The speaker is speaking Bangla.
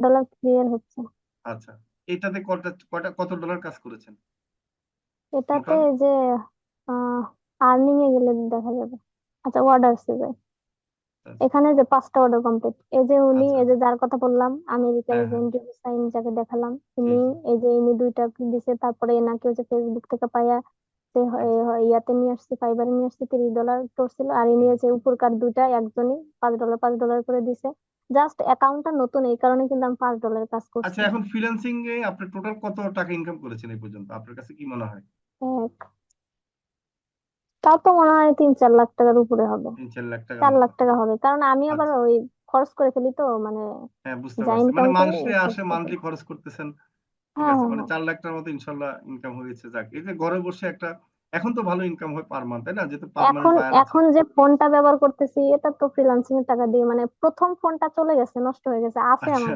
ডলার ক্লিয়ার হচ্ছে। আচ্ছা এটাতে কটা কটা কত ডলার কাজ করেছেন? এটাতে যে আর্নিং এ গেলে দেখা যাবে। আচ্ছা অর্ডারসে যাই। আচ্ছা। এখানে যে পাঁচটা অর্ডার কমপ্লিট এই যে উনি আচ্ছা। এই যে যার কথা বললাম আমেরিকার হ্যাঁ যে হ্যাঁ। এন্ড্রু হুসাইন যাকে দেখালাম ইনি এই যে ইনি দুইটা দিছে তারপরে এনাকে হচ্ছে ফেসবুক থেকে পাইয়া আচ্ছা ইয়াতে নিয়ে আসছে ফাইবারে নিয়ে আসছে তিরিশ ডলার করছিল আর হচ্ছে উপরকার দুইটা একজনই পাঁচ ডলার পাঁচ ডলার করে দিছে। জাস্ট অ্যাকাউন্টটা নতুন এই কারণে কিন্তু আমি পাঁচ ডলারের কাজ করছি। আচ্ছা এখন ফ্রিল্যান্সিং এ আপনি টোটাল কত টাকা ইনকাম করেছেন এই পর্যন্ত? আপনার কাছে কি মনে হয়? তাও তো মনে হয় তিন চার লাখ টাকার উপরে হবে। তিন চার লাখ টাকার চার লাখ টাকা হবে কারণ আমি আবার আচ্ছা ওই খরচ করে ফেলি তো মানে হ্যাঁ বুঝতে পারছি। মানে মান্থলি আসে মান্থলি খরচ করতেছেন। ঠিক হ্যাঁ আছে হ্যাঁ মানে হ্যাঁ। চার লাখ টাকার মতো ইনশাল্লাহ ইনকাম হয়েছে। যাক এই যে ঘরে বসে একটা এখন তো ভালো ইনকাম হয় পার মান্থ তাই না? যেহেতু এখন মান্থ এখন এখন যে ফোনটা ব্যবহার করতেছি এটা তো ফ্রিল্যান্সিং এর টাকা দিয়ে মানে প্রথম ফোনটা চলে গেছে নষ্ট হয়ে গেছে আছে আচ্ছা। আমার